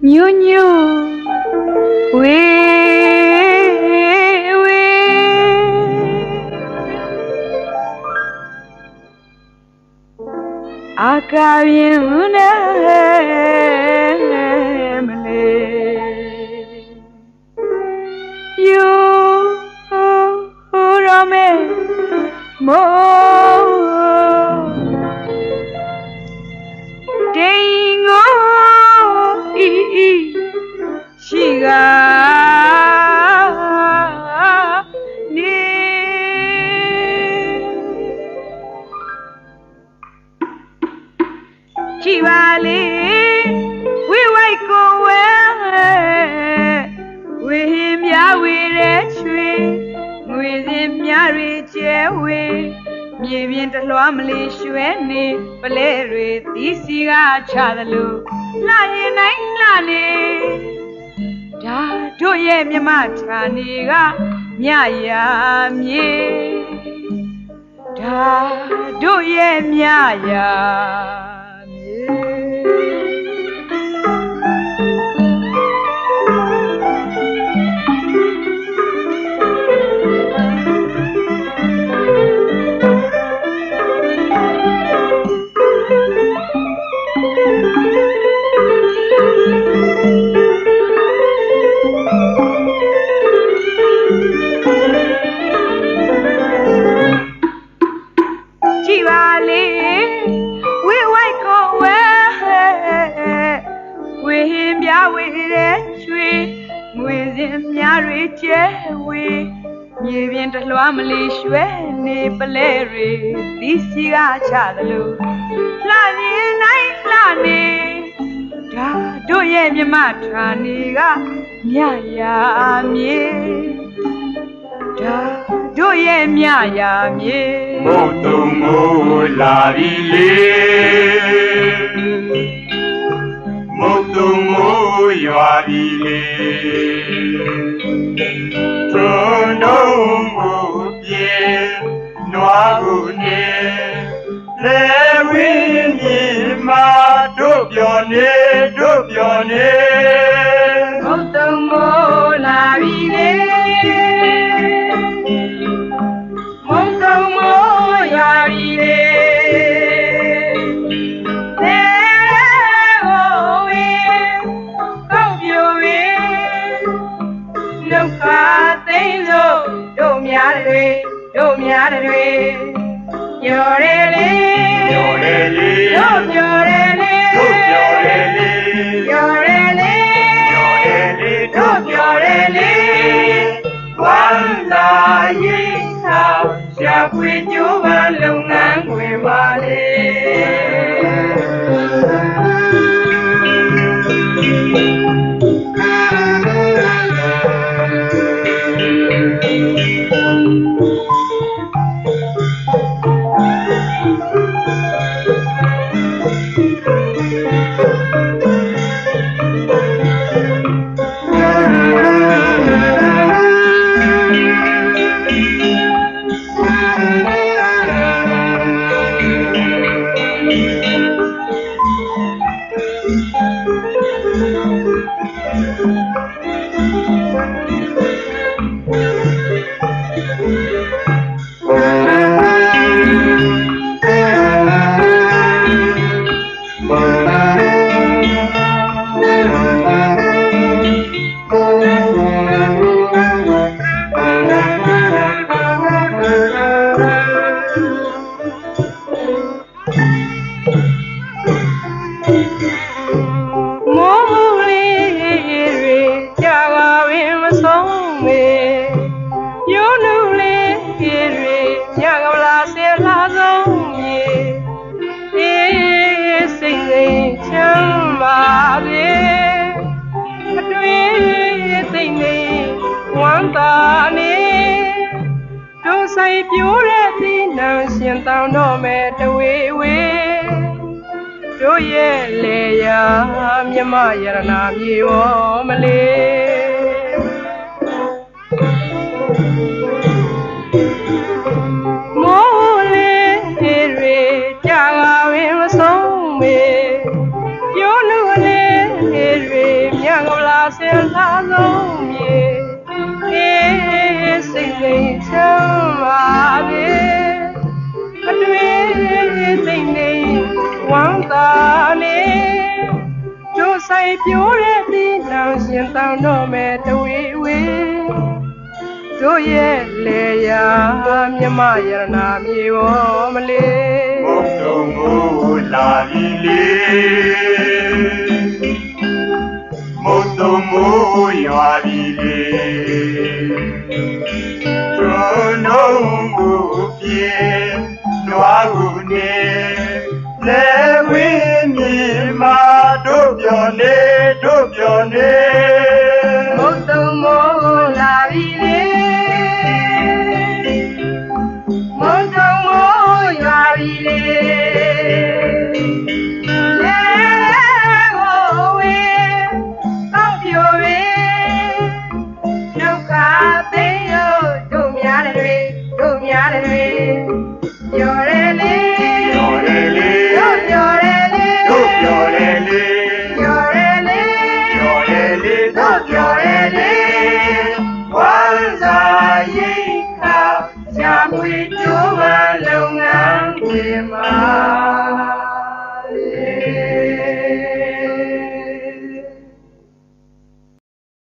nhớ nhớ quê quê à cả yên em lê yêu ra mê mơ ငွေစင်မြတွေကျဲဝေမြေပြင်တလွှားမလီရွှဲနေပလဲတွေသီးစီကချသလိုလှရင်နိုင်လှနေဒါတို့ရဲ့မြမဌာနေကမြရာမြေဒါတို့ရဲ့မြရာ တလွှားမလီရွှဲနေပလဲတွေသီးစီကချသလိုလှပြင်းနိုင်လှနေဒါတို့ရဲ့မြမဌာနေကမြရာမြေဒါတို့ရဲ့မြရာမြေမုတ်တုံမိုးလာပြီလေမုတ်တုံမိုးရွာပြီလေ တို့များတွေညော်ရဲလေပြောလေလေတို့ညော်ရဲ morrer. ဆိုင်ပြိုးတဲ့ဒီနံရှင်တောင်းတော့မဲ့တဝေဝေတို့ရဲ့လေယာမြမယရနာမြေဝမလေး ပြိုးတဲ့သီးနှောင်ရှင်တောင်းတော့မယ်တဝေဝေတို့ရဲ့လေယာမြမယရနာမြေဝမလေးဘုံတုံကိုလာပြီလေ ဝေကျော်ပါလုံငန်းပြေမှာ